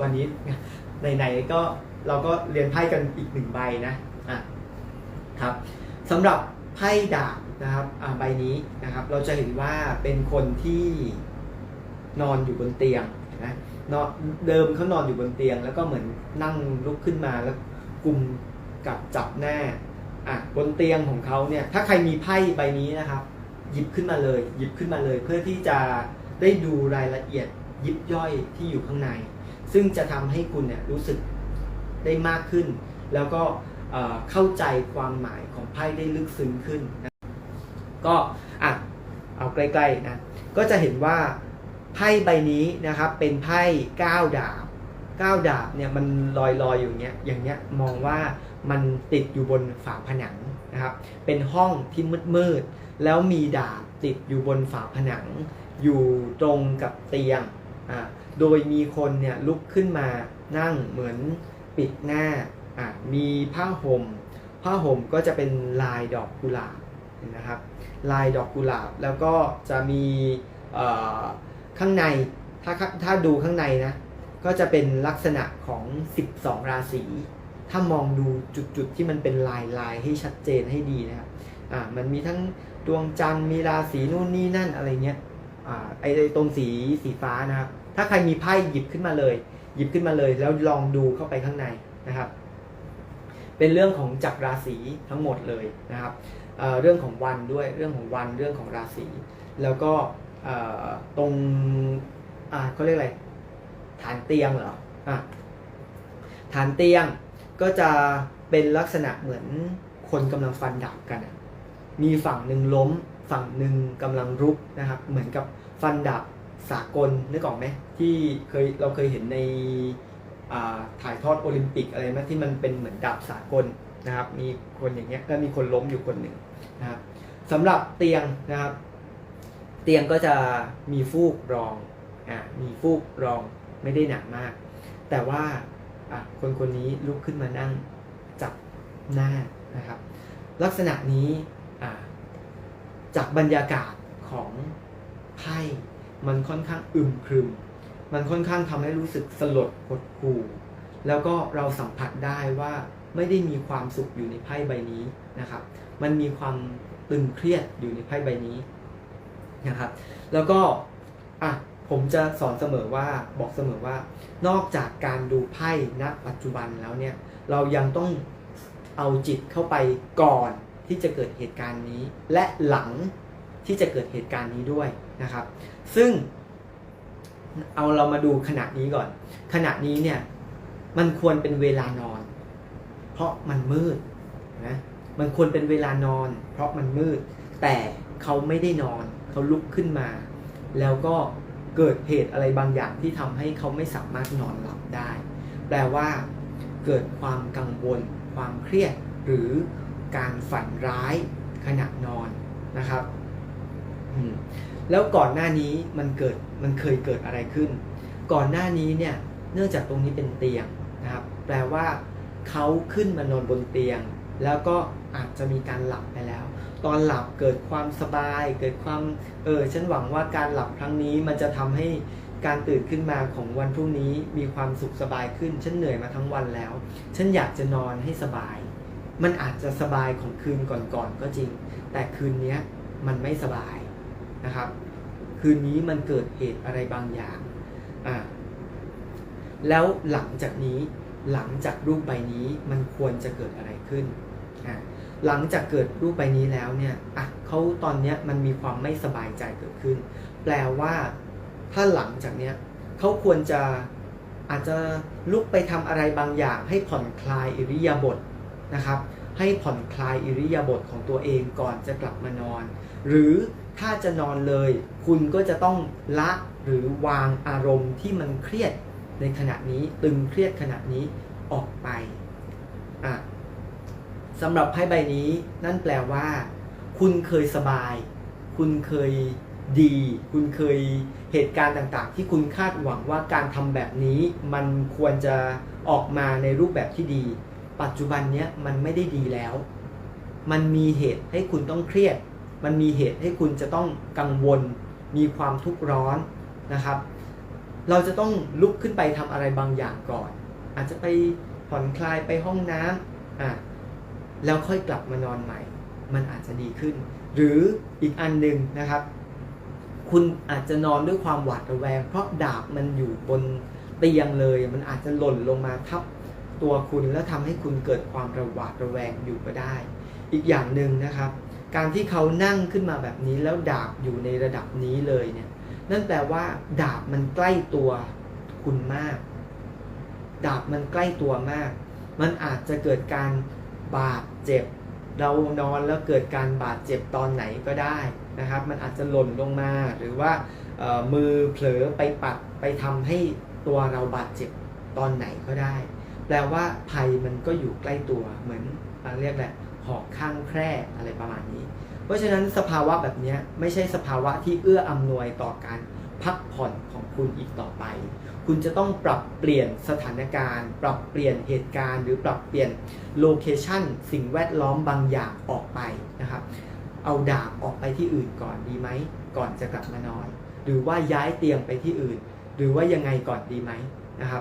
วันนี้ไหนๆก็เราก็เรียนไพ่กันอีกหนึ่งใบนะอะครับสำหรับไพ่ดาบนะครับอ่าใบนี้นะครับ เราจะเห็นว่าเป็นคนที่นอนอยู่บนเตียงนะนอนเดิมเขานอนอยู่บนเตียง แล้วก็เหมือนนั่งลุกขึ้นมาแล้วกุมกับจับหน้าอะบนเตียงของเขาเนี่ย ถ้าใครมีไพ่ใบนี้นะครับ หยิบขึ้นมาเลย หยิบขึ้นมาเลย เพื่อที่จะได้ดูรายละเอียดยิบย่อยที่อยู่ข้างใน ซึ่งจะทำให้คุณเนี่ยรู้สึกได้มากขึ้น แล้วก็เข้าใจความหมายของไพ่ได้ลึกซึ้งขึ้นนะก็อะเอาใกล้ๆนะก็จะเห็นว่าไพ่ใบนี้นะครับเป็นไพ่9ดาบ9ดาบเนี่ยมันลอยๆอยู่อย่เงี้ยอย่างเงี้ยมองว่ามันติดอยู่บนฝาผนังนะครับเป็นห้องที่มืดๆแล้วมีดาบติดอยู่บนฝาผนัง อยู่ตรงกับเตียงอ่า โดยมีคนเนี่ยลุกขึ้นมานั่งเหมือนปิดหน้าอ่ามีผ้าห่มผ้าห่มก็จะเป็นลายดอกกุหลาบนะครับ ลายดอกกุหลาบแล้วก็จะมีข้างในถ้าถ้าดูข้างในนะก็จะเป็นลักษณะของ 12 ราศี ถ้ามองดูจุดๆที่มันเป็นลายลายให้ชัดเจนให้ดีนะครับอ่ามันมีทั้งดวงจันทร์มีราศีนู่นนี่นั่นอะไรเงี้ยอ่าไอไอ้ตรงสีสีฟ้านะครับ ถ้าใครมีไพ่หยิบขึ้นมาเลย หยิบขึ้นมาเลย แล้วลองดูเข้าไปข้างในนะครับ เป็นเรื่องของจักรราศีทั้งหมดเลยนะครับเเรื่องของวันด้วยเรื่องของวันเรื่องของราศีแล้วก็ตรงเขาเรียกอะไรฐานเตียงเหรออะฐานเตียงก็จะเป็นลักษณะเหมือนคนกำลังฟันดาบกัน มีฝั่งหนึ่งล้ม ฝั่งหนึ่งกำลังรุกนะครับ เหมือนกับฟันดาบ สากลนึกออกไหมที่เคยเราเคยเห็นในถ่ายทอดโอลิมปิกอะไรไหมที่มันเป็นเหมือนดาบสากลนะครับ มีคนอย่างเงี้ยแล้วมีคนล้มอยู่คนหนึ่งนะครับสำหรับเตียงนะครับ เตียงก็จะมีฟูกรองอ่ามีฟูกรองไม่ได้หนักมาก แต่ว่าอะคนคนนี้ลุกขึ้นมานั่งจับหน้านะครับ ลักษณะนี้อ่าจากบรรยากาศของไพ่ มันค่อนข้างอึมครึม มันค่อนข้างทำให้รู้สึกสลดหดหู่แล้วก็เราสัมผัสได้ว่าไม่ได้มีความสุขอยู่ในไพ่ใบนี้นะครับ มันมีความตึงเครียดอยู่ในไพ่ใบนี้นะครับ แล้วก็อะผมจะสอนเสมอว่าบอกเสมอว่า นอกจากการดูไพ่ณปัจจุบันแล้วเนี่ย เรายังต้องเอาจิตเข้าไปก่อนที่จะเกิดเหตุการณ์นี้ และหลังที่จะเกิดเหตุการณ์นี้ด้วย นะครับ ซึ่งเอาเรามาดูขณะนี้ก่อน ขณะนี้เนี่ยมันควรเป็นเวลานอน เพราะมันมืดนะมันควรเป็นเวลานอน เพราะมันมืด แต่เขาไม่ได้นอนเขาลุกขึ้นมา แล้วก็เกิดเหตุอะไรบางอย่างที่ทำให้เขาไม่สามารถนอนหลับได้ แปลว่าเกิดความกังวล ความเครียด หรือการฝันร้ายขณะนอนนะครับ แล้วก่อนหน้านี้มันเกิดมันเคยเกิดอะไรขึ้น ก่อนหน้านี้เนี่ยเนื่องจากตรงนี้เป็นเตียงนะครับ แปลว่าเขาขึ้นมานอนบนเตียง แล้วก็อาจจะมีการหลับไปแล้ว ตอนหลับเกิดความสบาย เกิดความเออฉันหวังว่าการหลับครั้งนี้มันจะทำให้การตื่นขึ้นมาของวันพรุ่งนี้มีความสุขสบายขึ้น ฉันเหนื่อยมาทั้งวันแล้ว ฉันอยากจะนอนให้สบาย มันอาจจะสบายของคืนก่อนๆก็จริง แต่คืนนี้มันไม่สบาย นะครับ คืนนี้มันเกิดเหตุอะไรบางอย่างอ่าแล้วหลังจากนี้หลังจากรูปใบนี้มันควรจะเกิดอะไรขึ้นอ่าหลังจากเกิดรูปใบนี้แล้วเนี่ยอะเขาตอนเนี้ยมันมีความไม่สบายใจเกิดขึ้น แปลว่าถ้าหลังจากเนี้ยเขาควรจะอาจจะลุกไปทำอะไรบางอย่าง ให้ผ่อนคลายอิริยาบถนะครับ ให้ผ่อนคลายอิริยาบถของตัวเองก่อนจะกลับมานอน หรือ ถ้าจะนอนเลย คุณก็จะต้องละหรือวางอารมณ์ที่มันเครียดในขณะนี้ตึงเครียดขณะนี้ออกไปอะสำหรับไพ่ใบนี้นั่นแปลว่า คุณเคยสบาย คุณเคยดี คุณเคยเหตุการณ์ต่างๆ ที่คุณคาดหวังว่าการทำแบบนี้ มันควรจะออกมาในรูปแบบที่ดี ปัจจุบันเนี้ยมันไม่ได้ดีแล้ว มันมีเหตุให้คุณต้องเครียด มันมีเหตุให้คุณจะต้องกังวล มีความทุกข์ร้อนนะครับ เราจะต้องลุกขึ้นไปทำอะไรบางอย่างก่อน อาจจะไปผ่อนคลายไปห้องน้ำอะแล้วค่อยกลับมานอนใหม่ มันอาจจะดีขึ้น หรืออีกอันหนึ่งนะครับ คุณอาจจะนอนด้วยความหวาดระแวง เพราะดาบมันอยู่บนเตียงเลย มันอาจจะหล่นลงมาทับตัวคุณแล้วทำให้คุณเกิดความระหวาดระแวงอยู่ก็ได้ อีกอย่างหนึ่งนะครับ การที่เขานั่งขึ้นมาแบบนี้แล้วดาบอยู่ในระดับนี้เลยเนี่ยนั่นแปลว่า ดาบมันใกล้ตัวคุณมาก ดาบมันใกล้ตัวมาก มันอาจจะเกิดการบาดเจ็บ เรานอนแล้วเกิดการบาดเจ็บตอนไหนก็ได้นะครับ มันอาจจะหล่นลงมาหรือว่ามือเผลอไปปัดไปทำให้ตัวเราบาดเจ็บตอนไหนก็ได้ แปลว่าภัยมันก็อยู่ใกล้ตัวเหมือนเรียกแหละ หอกข้างแคร่อะไรประมาณนี้ เพราะฉะนั้นสภาวะแบบนี้ไม่ใช่สภาวะที่เอื้ออำนวยต่อการพักผ่อนของคุณอีกต่อไป คุณจะต้องปรับเปลี่ยนสถานการณ์ ปรับเปลี่ยนเหตุการณ์ หรือปรับเปลี่ยนโลเคชันสิ่งแวดล้อมบางอย่างออกไปนะครับ เอาดาบออกไปที่อื่นก่อนดีไหม ก่อนจะกลับมานอน หรือว่าย้ายเตียงไปที่อื่น หรือว่ายังไงก่อนดีไหม